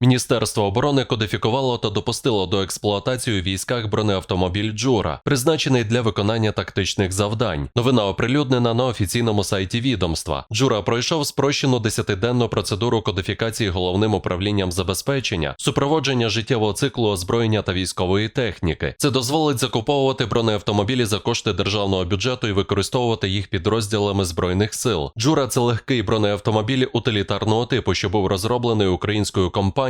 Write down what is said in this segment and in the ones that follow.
Міністерство оборони кодифікувало та допустило до експлуатації у військах бронеавтомобіль Джура, призначений для виконання тактичних завдань. Новина оприлюднена на офіційному сайті відомства. Джура пройшов спрощену десятиденну процедуру кодифікації головним управлінням забезпечення, супроводження життєвого циклу озброєння та військової техніки. Це дозволить закуповувати бронеавтомобілі за кошти державного бюджету і використовувати їх підрозділами збройних сил. Джура це легкий бронеавтомобіль утилітарного типу, що був розроблений українською компанією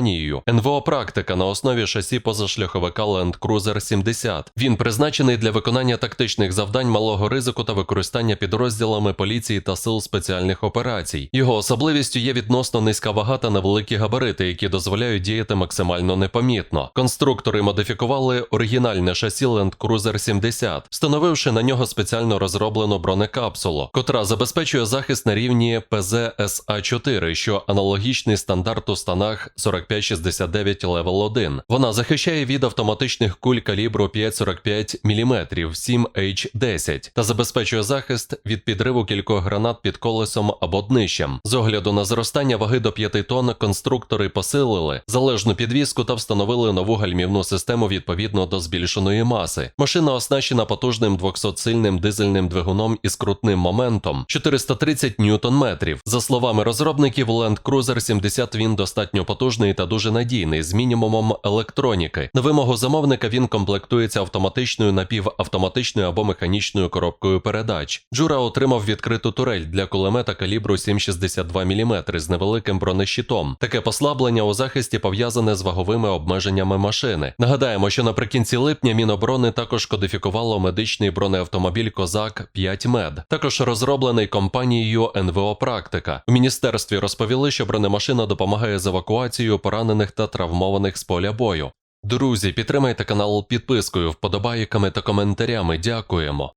НВО Практика на основі шасі позашляховика Land Cruiser 70. Він призначений для виконання тактичних завдань малого ризику та використання підрозділами поліції та сил спеціальних операцій. Його особливістю є відносно низька вага та невеликі габарити, які дозволяють діяти максимально непомітно. Конструктори модифікували оригінальне шасі Land Cruiser 70, встановивши на нього спеціально розроблену бронекапсулу, котра забезпечує захист на рівні ПЗСА-4, що аналогічний стандарту станах 4569 Level 1. Вона захищає від автоматичних куль калібру 5,45 мм 7H10 та забезпечує захист від підриву кількох гранат під колесом або днищем. З огляду на зростання ваги до 5 тонн конструктори посилили залежну підвіску та встановили нову гальмівну систему відповідно до збільшеної маси. Машина оснащена потужним 200-сильним дизельним двигуном із крутним моментом 430 ньютон-метрів. За словами розробників, Land Cruiser 70 він достатньо потужний та дуже надійний з мінімумом електроніки. На вимогу замовника він комплектується автоматичною напівавтоматичною або механічною коробкою передач. Джура отримав відкриту турель для кулемета калібру 7,62 мм з невеликим бронещитом. Таке послаблення у захисті пов'язане з ваговими обмеженнями машини. Нагадаємо, що наприкінці липня Міноборони також кодифікувало медичний бронеавтомобіль Козак 5 Мед, також розроблений компанією НВО Практика. У міністерстві розповіли, що бронемашина допомагає з евакуацією поранених та травмованих з поля бою. Друзі, підтримайте канал підпискою, вподобайками та коментарями. Дякуємо.